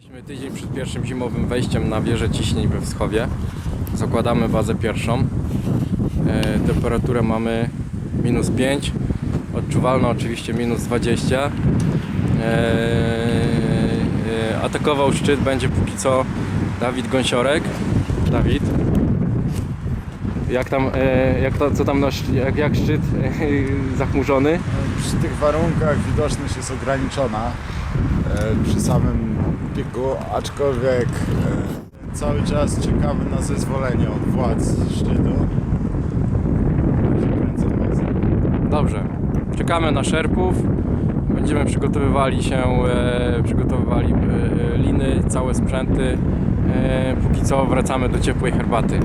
Jesteśmy tydzień przed pierwszym zimowym wejściem na wieżę ciśnień we Wschowie. Zakładamy bazę pierwszą. E, temperaturę mamy minus 5, odczuwalna oczywiście minus 20. E, e, atakował szczyt będzie póki co Dawid Gąsiorek. Dawid. Jak tam, e, jak to, co tam na, sz- jak, jak szczyt e, zachmurzony? Przy tych warunkach widoczność jest ograniczona e, przy samym piku, aczkolwiek e, cały czas czekamy na zezwolenie od władz szczytu. Dobrze. Czekamy na szerpów. Będziemy przygotowywali się, e, przygotowywali liny, całe sprzęty. Póki co wracamy do ciepłej herbaty.